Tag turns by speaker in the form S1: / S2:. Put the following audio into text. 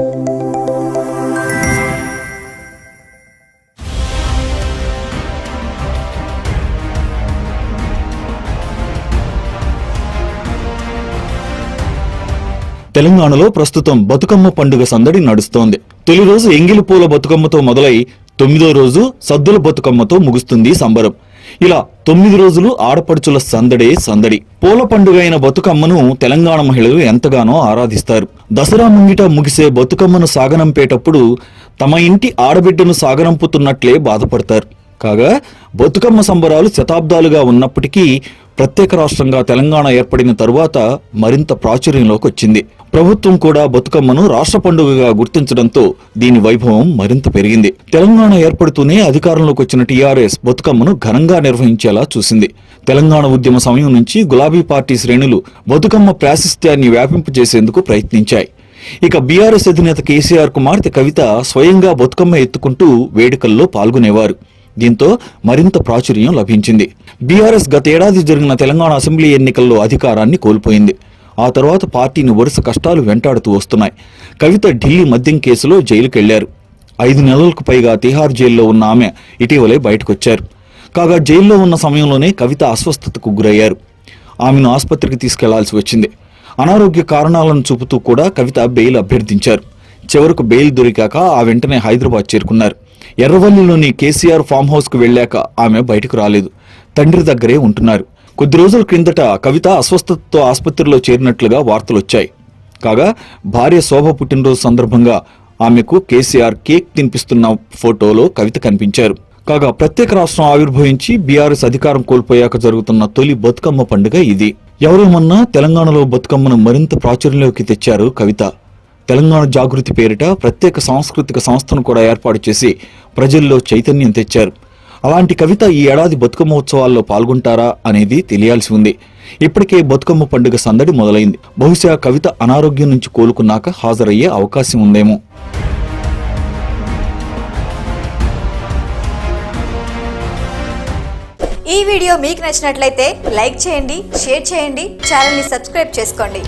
S1: తెలంగాణలో ప్రస్తుతం బతుకమ్మ పండుగ సందడి నడుస్తోంది. తొలి రోజు ఎంగిలి పూల బతుకమ్మతో మొదలై తొమ్మిదో రోజు సద్దుల బతుకమ్మతో ముగుస్తుంది సంబరం. ఇలా తొమ్మిది రోజులు ఆడపడుచుల సందడే సందడి. పూల పండుగ అయిన బతుకమ్మను తెలంగాణ మహిళలు ఎంతగానో ఆరాధిస్తారు. దసరా ముంగిట ముగిసే బతుకమ్మను సాగనంపేటప్పుడు తమ ఇంటి ఆడబిడ్డను సాగనంపుతున్నట్లే బాధపడతారు. కాగా బతుకమ్మ సంబరాలు శతాబ్దాలుగా ఉన్నప్పటికీ ప్రత్యేక రాష్ట్రంగా తెలంగాణ ఏర్పడిన తరువాత మరింత ప్రాచుర్యంలోకి వచ్చింది. ప్రభుత్వం కూడా బతుకమ్మను రాష్ట్ర పండుగగా గుర్తించడంతో దీని వైభవం మరింత పెరిగింది. తెలంగాణ ఏర్పడుతూనే అధికారంలోకి వచ్చిన టీఆర్ఎస్ బతుకమ్మను ఘనంగా నిర్వహించేలా చూసింది. తెలంగాణ ఉద్యమ సమయం నుంచి గులాబీ పార్టీ శ్రేణులు బతుకమ్మ ప్రాశస్త్యాన్ని వ్యాపింపజేసేందుకు ప్రయత్నించాయి. ఇక బీఆర్ఎస్ అధినేత కేసీఆర్ కుమార్తె కవిత స్వయంగా బతుకమ్మ ఎత్తుకుంటూ వేడుకల్లో పాల్గొనేవారు. దీంతో మరింత ప్రాచుర్యం లభించింది. బీఆర్ఎస్ గతేడాది జరిగిన తెలంగాణ అసెంబ్లీ ఎన్నికల్లో అధికారాన్ని కోల్పోయింది. ఆ తర్వాత పార్టీని వరుస కష్టాలు వెంటాడుతూ వస్తున్నాయి. కవిత ఢిల్లీ మద్యం కేసులో జైలుకెళ్ళారు. ఐదు నెలలకు పైగా తిహార్ జైల్లో ఉన్న ఆమె ఇటీవలే బయటకొచ్చారు. కాగా జైల్లో ఉన్న సమయంలోనే కవిత అస్వస్థతకు గురయ్యారు. ఆమెను ఆసుపత్రికి తీసుకెళ్ళాల్సి వచ్చింది. అనారోగ్య కారణాలను చూపుతూ కూడా కవిత బెయిల్ అభ్యర్థించారు. చివరకు బెయిల్ దొరికాక ఆ వెంటనే హైదరాబాద్ చేరుకున్నారు. ఎర్రవల్లిలోని కేసీఆర్ ఫామ్ హౌస్కు వెళ్ళాక ఆమె బయటకు రాలేదు. తండ్రి దగ్గరే ఉంటున్నారు. కొద్ది రోజుల క్రిందట కవిత అస్వస్థతతో ఆసుపత్రిలో చేరినట్లుగా వార్తలొచ్చాయి. కాగా భార్య శోభ పుట్టినరోజు సందర్భంగా ఆమెకు కేసీఆర్ కేక్ తినిపిస్తున్న ఫోటోలో కవిత కనిపించారు. కాగా ప్రత్యేక రాష్ట్రం ఆవిర్భవించి బీఆర్ఎస్ అధికారం కోల్పోయాక జరుగుతున్న తొలి బతుకమ్మ పండుగ ఇది. ఎవరేమన్నా తెలంగాణలో బతుకమ్మను మరింత ప్రాచుర్యంలోకి తెచ్చారు కవిత? తెలంగాణ జాగృతి పేరిట ప్రత్యేక సాంస్కృతిక సంస్థను కూడా ఏర్పాటు చేసి ప్రజల్లో చైతన్యం తెచ్చారు. అలాంటి కవిత ఈ ఏడాది బతుకమ్మ ఉత్సవాల్లో పాల్గొంటారా అనేది తెలియాల్సి ఉంది. ఇప్పటికే బతుకమ్మ పండుగ సందడి మొదలైంది. బహుశా కవిత అనారోగ్యం నుంచి కోలుకున్నాక హాజరయ్యే అవకాశం ఉందేమో.
S2: ఈ వీడియో మీకు నచ్చినట్లయితే లైక్ చేయండి షేర్ చేయండి ఛానల్ని సబ్స్క్రైబ్ చేసుకోండి.